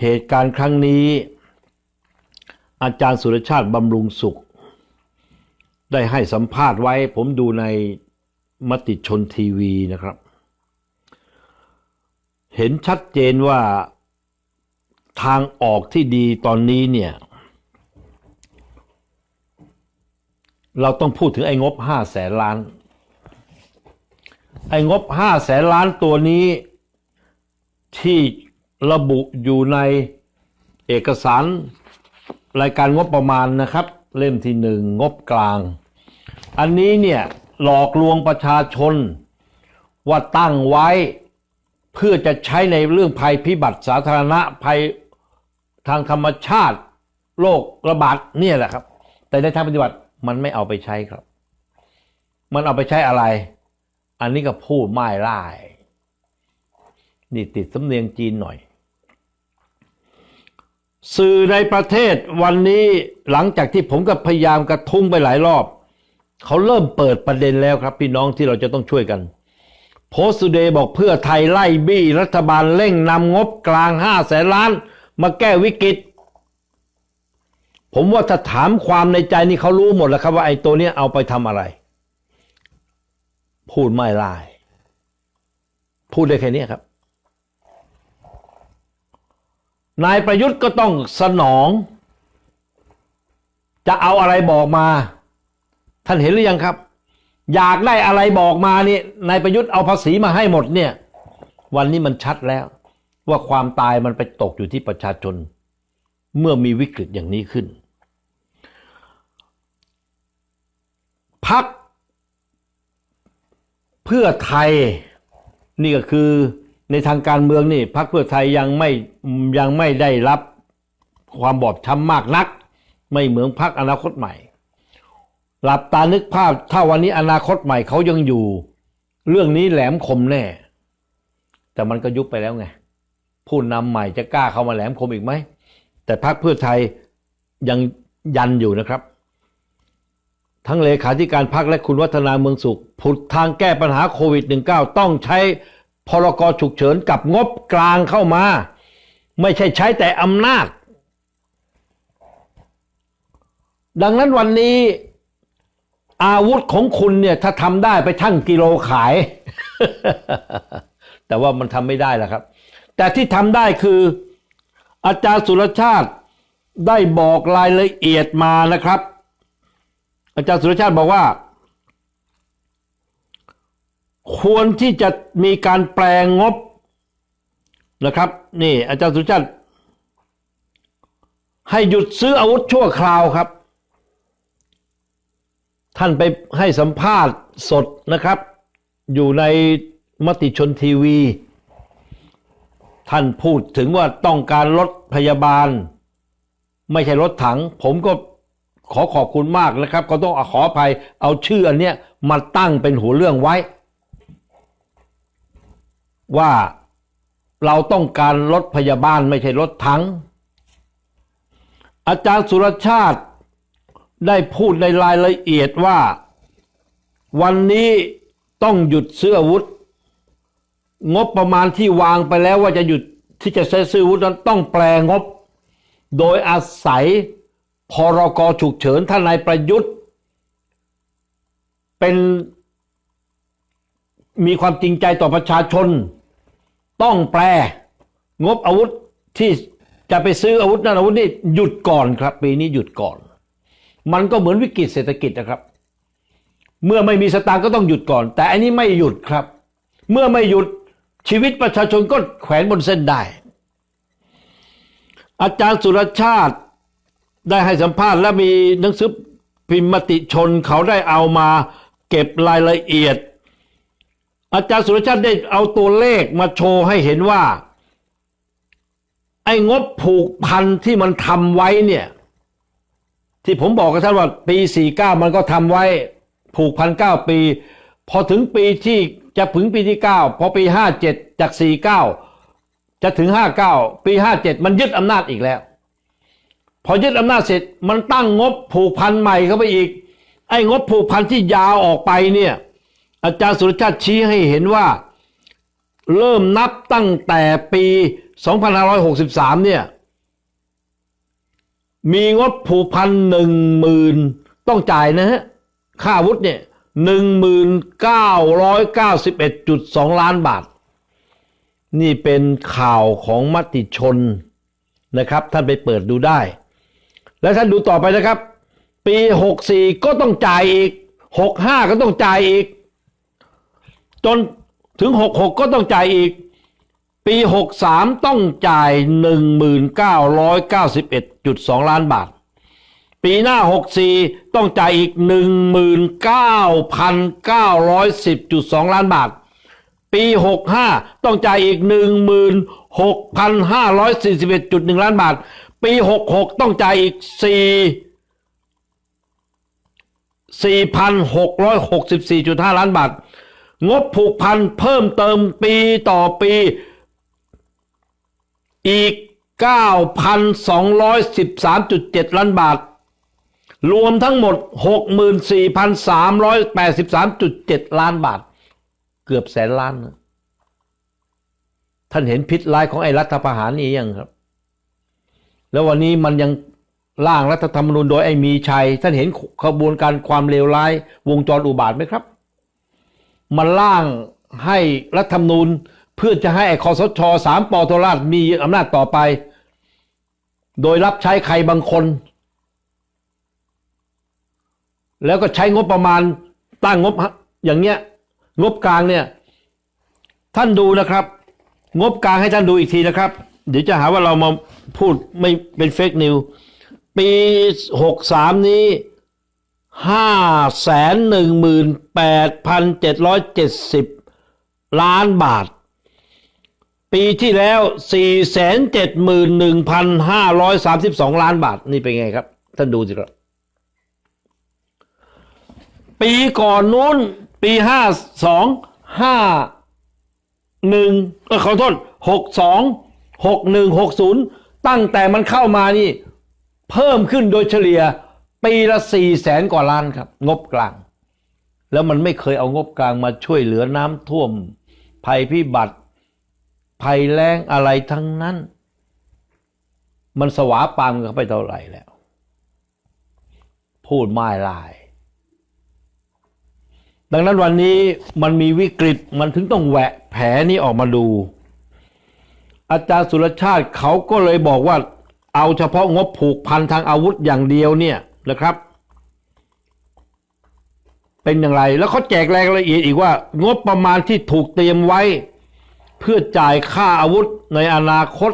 เหตุการณ์ครั้งนี้ อาจารย์สุรชาติบำรุงสุข ได้ให้สัมภาษณ์ไว้ ผมดูในมติชนทีวีนะครับ เห็นชัดเจนว่าทางออกที่ดีตอนนี้เนี่ย เราต้องพูดถึงไอ้งบห้าแสนล้าน ไอ้งบห้าแสนล้านตัวนี้ที่ ระบุอยู่ในเอกสารรายการงบประมาณนะครับ เล่มที่หนึ่งงบกลาง อันนี้เนี่ยหลอกลวงประชาชน ว่าตั้งไว้เพื่อจะใช้ในเรื่องภัยพิบัติสาธารณะภัยทางธรรมชาติโรคระบาดเนี่ยแหละครับ แต่ในทางปฏิบัติมันไม่เอาไปใช้ครับ มันเอาไปใช้อะไร อันนี้ก็พูดไม่ได้นี่ติดสำเนียงจีนหน่อย สื่อในประเทศวันนี้หลังจากที่ผมก็พยายามกระทุ้งไปหลายรอบ เขาเริ่มเปิดประเด็นแล้วครับ พี่น้องที่เราจะต้องช่วยกัน โพสต์เดย์บอกเพื่อไทยไล่บี้รัฐบาลเร่งนำงบกลางห้าแสนล้าน มาแก้วิกฤต ผมว่าถ้าถามความในใจนี่เขารู้หมดแล้วครับว่าไอ้ตัวนี้เอาไปทำอะไร พูดไม่ไล่พูดได้แค่นี้ครับ นายประยุทธ์ก็ต้องสนอง จะเอาอะไรบอกมา ท่านเห็นหรือยังครับ อยากได้อะไรบอกมานี่นายประยุทธ์เอาภาษีมาให้หมดเนี่ย วันนี้มันชัดแล้ว ว่าความตายมันไปตกอยู่ที่ประชาชน เมื่อมีวิกฤตอย่างนี้ขึ้นพักเพื่อไทยนี่ก็คือ ในทางการเมืองนี่พักเพื่อไทยยังไม่ยังไม่ได้รับความบอบช้ำมากนัก ไม่เหมือนพักอนาคตใหม่ หลับตานึกภาพถ้าวันนี้อนาคตใหม่เขายังอยู่ เรื่องนี้แหลมคมแน่ แต่มันก็ยุบไปแล้วไงผู้นำใหม่จะกล้าเข้ามาแหลมคมอีกไหมแต่พรรคเพื่อไทยยังยันอยู่นะครับ ทั้งเลขาธิการพรรคและคุณวัฒนาเมืองสุขผุดทางแก้ปัญหาโควิด -19 ต้องใช้ พรกฉุกเฉินกับงบกลางเข้ามา ไม่ใช่ใช้แต่อำนาจ ดังนั้นวันนี้อาวุธของคุณเนี่ยถ้าทำได้ไปชั่งกิโลขาย แต่ว่ามันทำไม่ได้แล้วครับ แต่ที่ทำได้คืออาจารย์สุรชาติได้บอกรายละเอียดมานะครับ อาจารย์สุรชาติบอกว่า ควรที่จะมีการแปลงงบนะครับ นี่อาจารย์สุชาติให้หยุดซื้ออาวุธชั่วคราวครับ ท่านไปให้สัมภาษณ์สดนะครับ อยู่ในมติชนทีวี ท่านพูดถึงว่าต้องการรถพยาบาล ไม่ใช่รถถัง ผมก็ขอขอบคุณมากนะครับ ก็ต้องขออภัยเอาชื่ออันเนี้ยมาตั้งเป็นหัวเรื่องไว้ ว่าเราต้องการรถพยาบาลไม่ใช่รถถัง อาจารย์สุรชาติได้พูดในรายละเอียดว่า วันนี้ต้องหยุดซื้ออาวุธ งบประมาณที่วางไปแล้วว่าจะหยุดที่จะซื้ออาวุธนั้นต้องแปลงบ โดยอาศัยพรกฉุกเฉินท่านนายประยุทธ์ เป็นมีความจริงใจต่อประชาชน ต้องแปล งบอาวุธที่จะไปซื้ออาวุธนั่นอาวุธนี่หยุดก่อนครับ ปีนี้หยุดก่อน มันก็เหมือนวิกฤตเศรษฐกิจนะครับ เมื่อไม่มีสตางค์ก็ต้องหยุดก่อน แต่อันนี้ไม่หยุดครับ เมื่อไม่หยุดชีวิตประชาชนก็แขวนบนเส้นได้ อาจารย์สุรชาติได้ให้สัมภาษณ์และมีหนังสือพิมพ์มติชนเขาได้เอามาเก็บรายละเอียด อาจารย์สุรชาติได้เอาตัวเลขมาโชว์ให้เห็นว่า ไอ้งบผูกพันที่มันทำไว้เนี่ย ที่ผมบอกกับท่านว่าปี 49 มันก็ทำไว้ผูกพันเก้าปี พอถึงปีที่จะถึงปีที่ 9 พอปี 57 จาก 49 จะถึง 59 ปี 57 มันยึดอำนาจอีกแล้ว พอยึดอำนาจเสร็จมันตั้งงบผูกพันใหม่เข้าไปอีก ไอ้งบผูกพันที่ยาวออกไปเนี่ย อาจารย์สุรชาติชี้ให้เห็นว่า เริ่มนับตั้งแต่ปี 2563 เนี่ย มีงบผูกพันหนึ่งหมื่นต้องจ่ายนะฮะ ค่าวุธเนี่ยหนึ่งหมื่นเก้าร้อยเก้าสิบเอ็ดจุดสองล้านบาท นี่เป็นข่าวของมติชนนะครับ ท่านไปเปิดดูได้ แล้วท่านดูต่อไปนะครับ ปี 64 ก็ต้องจ่ายอีก 65 ก็ต้องจ่ายอีก จนถึง 66 ก็ต้องจ่ายอีก ปี 63 ต้องจ่าย 1991.2 ล้านบาท ปีหน้า 64 ต้องจ่ายอีก 19,910.2 ล้านบาท ปี 65 ต้องจ่ายอีก 16,541.1 ล้านบาท ปี 66 ต้องจ่ายอีก 4 4,664.5 ล้านบาท งบผูกพันเพิ่มเติมปีต่อปี อีก 9,213.7 ล้านบาท รวมทั้งหมด 64,383.7 ล้านบาท เกือบแสนล้านนะท่านเห็นพิษร้ายของไอ้รัฐประหารนี้ยังครับ แล้ววันนี้มันยังร่างรัฐธรรมนูญโดยไอ้มีชัย ท่านเห็นขบวนการความเลวร้าย วงจรอุบาทไหมครับ มันร่างให้รัฐธรรมนูญ เพื่อจะให้ไอ้คอสชสามปอโทราชมีอำนาจต่อไป โดยรับใช้ใครบางคน แล้วก็ใช้งบประมาณตั้งงบอย่างเงี้ย งบกลางเนี่ย ท่านดูนะครับ งบกลางให้ท่านดูอีกทีนะครับ เดี๋ยวจะหาว่าเรามาพูดไม่เป็นเฟกนิว ปีหกสามนี้ ห้าแสนหนึ่งหมื่นแปดพันเจ็ดร้อยเจ็ดสิบล้านบาท ปีที่แล้วสี่แสนเจ็ดหมื่นหนึ่งพันห้าร้อยสามสิบสองล้านบาท นี่เป็นไงครับ ท่านดูสิครับ ปีก่อนนู้น ปีห้าสองห้าหนึ่งเออขอโทษหกสองหกหนึ่งหกศูนย์ตั้งแต่มันเข้ามานี่ เพิ่มขึ้นโดยเฉลี่ย ปีละสี่แสนกว่าล้านครับ งบกลาง แล้วมันไม่เคยเอางบกลางมาช่วยเหลือน้ำท่วม ภัยพิบัติ ภัยแล้งอะไรทั้งนั้น มันสวาปามกันไปเท่าไหร่แล้ว พูดไม่ลาย ดังนั้นวันนี้มันมีวิกฤตมันถึงต้องแหวะแผลนี้ออกมาดู อาจารย์สุรชาติเขาก็เลยบอกว่าเอาเฉพาะงบผูกพันทางอาวุธอย่างเดียวเนี่ย นะครับ เป็นอย่างไร แล้วเขาแจกรายละเอียดอีกว่า งบประมาณที่ถูกเตรียมไว้ เพื่อจ่ายค่าอาวุธในอนาคต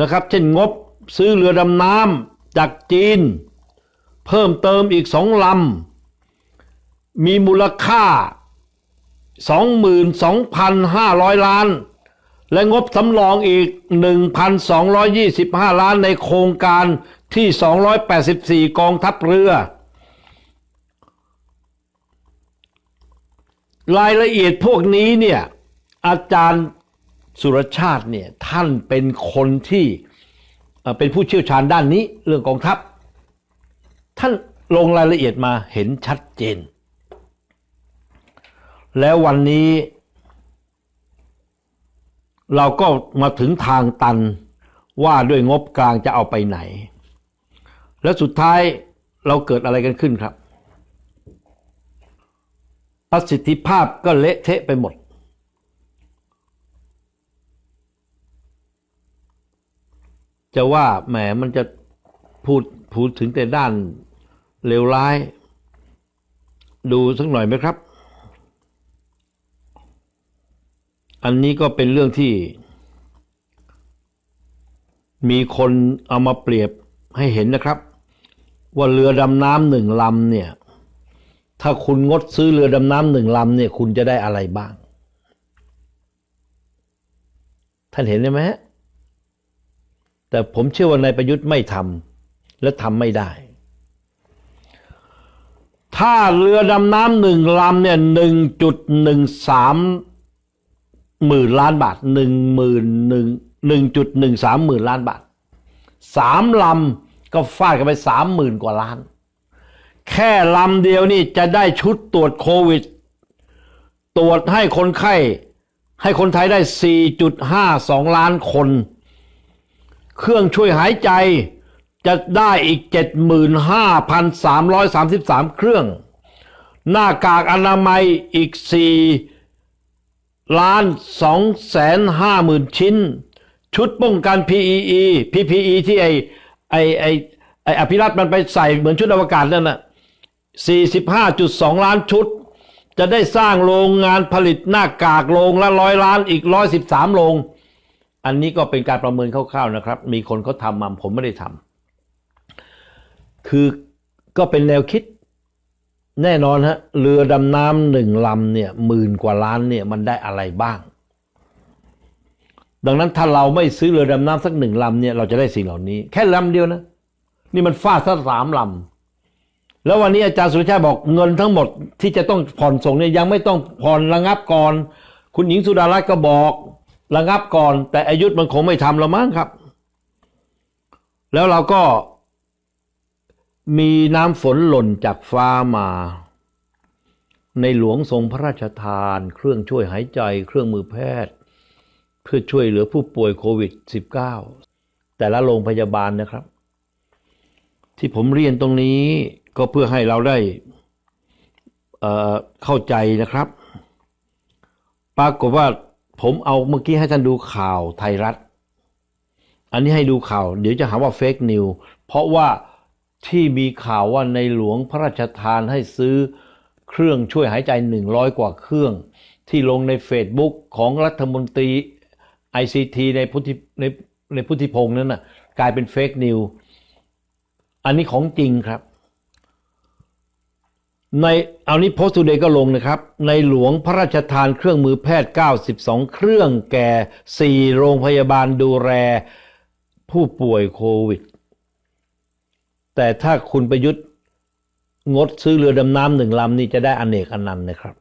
นะครับ เช่นงบซื้อเรือดำน้ำจากจีน เพิ่มเติมอีกสองลำมีมูลค่า 22,500 ล้าน และงบสำรองอีก 1,225 ล้านในโครงการ ที่ 284 กองทัพเรือ รายละเอียดพวกนี้เนี่ยอาจารย์สุรชาติเนี่ยท่านเป็นคนที่เอ่อเป็นผู้เชี่ยวชาญด้านนี้เรื่องกองทัพ ท่านลงรายละเอียดมาเห็นชัดเจน แล้ววันนี้ เราก็มาถึงทางตันว่าด้วยงบกลางจะเอาไปไหน แล้วสุดท้ายเราเกิดอะไรกันขึ้นครับ ประสิทธิภาพก็เละเทะไปหมด จะว่าแหมมันจะพูดพูดถึงแต่ด้านเลวร้าย ดูสักหน่อยไหมครับ อันนี้ก็เป็นเรื่องที่ มีคนเอามาเปรียบให้เห็นนะครับ ว่าเรือดำน้ำหนึ่งลำเนี่ย ถ้าคุณงดซื้อเรือดำน้ำหนึ่งลำเนี่ย คุณจะได้อะไรบ้าง ท่านเห็นไหมฮะแต่ผมเชื่อว่านายประยุทธ์ไม่ทำและทำไม่ได้ ถ้าเรือดำน้ำหนึ่งลำเนี่ยหนึ่งจุดหนึ่งสามหมื่นล้านบาทหนึ่งหมื่นหนึ่งหนึ่งจุดหนึ่งสามหมื่นล้านบาทสามลำ ก็ฟาดกันไปสามหมื่นกว่าล้าน แค่ลำเดียวนี่จะได้ชุดตรวจโควิด ตรวจให้คนไข้ ให้คนไทยได้ 4.52 ล้านคน เครื่องช่วยหายใจจะได้อีก 75,333 เครื่อง หน้ากากอนามัยอีก 4 ล้าน2แสน5หมื่นชิ้น ชุดป้องกัน PEE PPE ที่ไอ ไอไอไออภิรัตน์มันไปใส่เหมือนชุดอวกาศนั่นน่ะ45.2 ล้านชุด จะได้สร้างโรงงานผลิตหน้ากากโรงละร้อยล้านอีก 113 โรง อันนี้ก็เป็นการประเมินคร่าวๆนะครับ มีคนเขาทำมาผมไม่ได้ทำคือก็เป็นแนวคิดแน่นอนฮะเรือดำน้ำหนึ่งลำเนี่ยหมื่นกว่าล้านเนี่ยมันได้อะไรบ้าง ดังนั้นถ้าเราไม่ซื้อเรือดำน้ำสักหนึ่งลำเนี่ยเราจะได้สิ่งเหล่านี้ แค่ลำเดียวนะ นี่มันฟาดซะสามลำแล้ววันนี้อาจารย์สุรชาติบอกเงินทั้งหมดที่จะต้องผ่อนส่งเนี่ยยังไม่ต้องผ่อนระงับก่อน คุณหญิงสุดารัตน์ก็บอกระงับก่อน แต่อายุธมันคงไม่ทำแล้วมั้งครับ แล้วเราก็มีน้ำฝนหล่นจากฟ้ามา ในหลวงทรงพระราชทาน เครื่องช่วยหายใจ เครื่องมือแพทย์ เพื่อช่วยเหลือผู้ป่วยโควิด -19 แต่ละโรงพยาบาลนะครับ ที่ผมเรียนตรงนี้ก็เพื่อให้เราได้เเข้าใจนะครับ ปรากฏว่าผมเอาเมื่อกี้ให้ท่านดูข่าวไทยรัฐ อันนี้ให้ดูข่าว เดี๋ยวจะหาว่าเฟกนิวเพราะว่าที่มีข่าวว่าในหลวงพระราชทานให้ซื้อเครื่องช่วยหายใจ 100 กว่าเครื่อง ที่ลงใน Facebook ของรัฐมนตรี ICT ในพุทธิในในพุทธิพงษ์นั้นนะ่ะ กลายเป็นเฟกนิวอันนี้ของจริงครับ ในเอานี้โพสต์ o ูเดย์ก็ลงนะครับ ในหลวงพระราชทานเครื่องมือแพทย์ 92 เครื่องแก่ 4 โรงพยาบาลดูแลผู้ป่วยโควิด แต่ถ้าคุณประยุทธ์งดซื้อเรือดำน้ำหนึ่งลำนี่จะได้อนเนกอนันต์นะครับ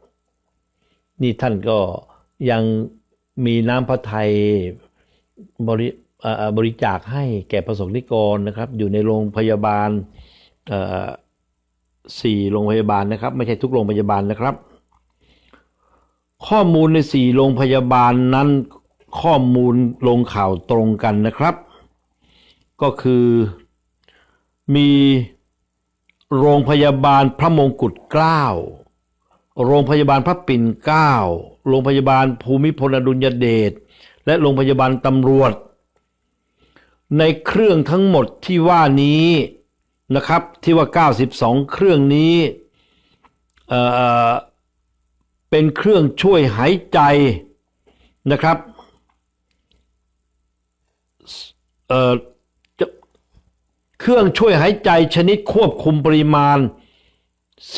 นี่ท่านก็ยัง มีน้ำพระไทยบริบริจาคให้แก่ประสบนิกรนะครับ อยู่ในโรงพยาบาลสี่โรงพยาบาลนะครับ ไม่ใช่ทุกโรงพยาบาลนะครับ ข้อมูลในสี่โรงพยาบาลนั้นข้อมูลลงข่าวตรงกันนะครับ ก็คือมีโรงพยาบาลพระมงกุฎเกล้า โรงพยาบาลพระปิ่นเกล้า โรงพยาบาลภูมิพลอดุลยเดชและโรงพยาบาลตำรวจ ในเครื่องทั้งหมดที่ว่านี้นะครับที่ว่า 92 เครื่องนี้เเป็นเครื่องช่วยหายใจนะครับเเครื่องช่วยหายใจชนิดควบคุมปริมาณ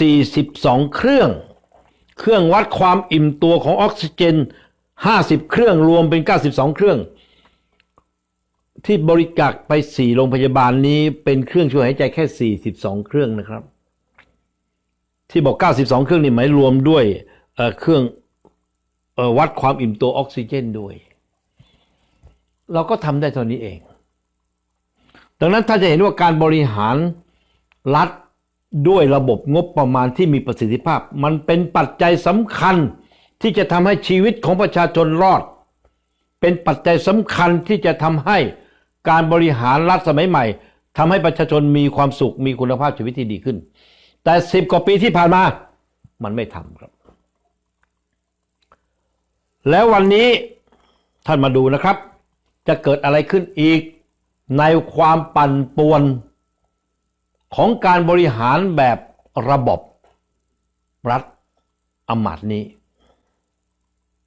42 เครื่อง เครื่องวัดความอิ่มตัวของออกซิเจน 50 เครื่องรวมเป็น 92 เครื่อง ที่บริจาคไป 4 โรงพยาบาลนี้เป็นเครื่องช่วยหายใจแค่ 42 เครื่องนะครับ ที่บอก 92 เครื่องนี่หมายรวมด้วยเเครื่องออวัดความอิ่มตัวออกซิเจนด้วย เราก็ทำได้เท่านี้เอง ดังนั้นถ้าจะเห็นว่าการบริหารรัฐ ด้วยระบบงบประมาณที่มีประสิทธิภาพ มันเป็นปัจจัยสำคัญที่จะทำให้ชีวิตของประชาชนรอด เป็นปัจจัยสำคัญที่จะทำให้การบริหารรัฐสมัยใหม่ทำให้ประชาชนมีความสุขมีคุณภาพชีวิตที่ดีขึ้น แต่สิบกว่าปีที่ผ่านมา มันไม่ทำครับ แล้ววันนี้ท่านมาดูนะครับ จะเกิดอะไรขึ้นอีกในความปั่นป่วน ของการบริหารแบบระบบรัฐอำมาตย์นี้